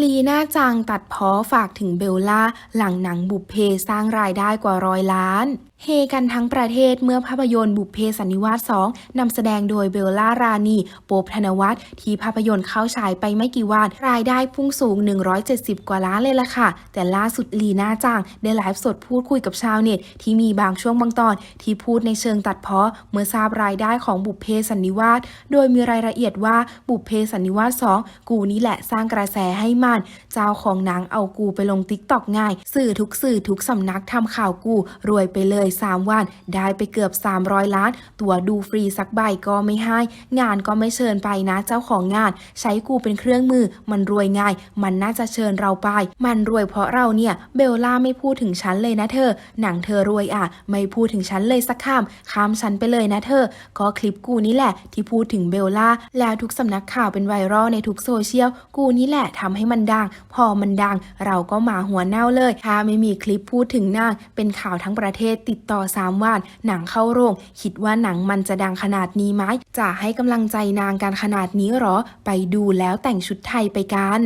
ลีน่าจังตัดพ้อฝากถึงเบลล่า หลังหนังบุพเพสร้างรายได้กว่าร้อยล้าน เฮกันทั้งประเทศเมื่อภาพยนตร์บุพเพสันนิวาส 2นำแสดงโดยเบลล่ารานีโป๊บธนวัฒน์ที่ภาพยนตร์เข้าฉายไปไม่กี่วัน รายได้พุ่งสูง 170 กว่าล้านเลยล่ะค่ะ แต่ล่าสุดลีน่าจังได้ไลฟ์สดพูดคุยกับชาวเน็ต ที่มีบางช่วงบางตอน ที่พูดในเชิงตัดพ้อเมื่อทราบรายได้ของบุพเพสันนิวาส โดยมีรายละเอียดว่าบุพเพสันนิวาส 2 กูนี่แหละสร้างกระแสให้มันเจ้าของนังเอากูไปลงติ๊กตอกง่าย สื่อทุกสื่อทุกสำนักทำข่าวกู รวยไปเลย 3 วัน ได้ไปเกือบ 300 ล้าน ตัวดูฟรีสักใบก็ไม่ให้ งานก็ไม่เชิญไปนะเจ้าของงาน ใช้กูเป็นเครื่องมือ มันรวยง่าย มันน่าจะเชิญเราไป มันรวยเพราะเราเนี่ย เบลล่าไม่พูดถึงฉันเลยนะเธอ หนังเธอรวยอะ ไม่พูดถึงฉันเลยสักคำข้ามฉันไปเลยนะเธอ ก็คลิปกูนี่แหละที่พูดถึงเบลล่า แล้วทุกสำนักข่าวเป็นไวรัลในทุกโซเชียล กูนี่แหละทำให้มันดัง พอมันดัง เราก็มาหัวเน่าเลย ถ้าไม่มีคลิปพูดถึงนาง เป็นข่าวทั้งประเทศติดต่อ 3 วัน หนังเข้าโรง คิดว่าหนังมันจะดังขนาดนี้ไหม จะให้กำลังใจนางการขนาดนี้หรอ ไปดูแล้วแต่งชุดไทยไปกัน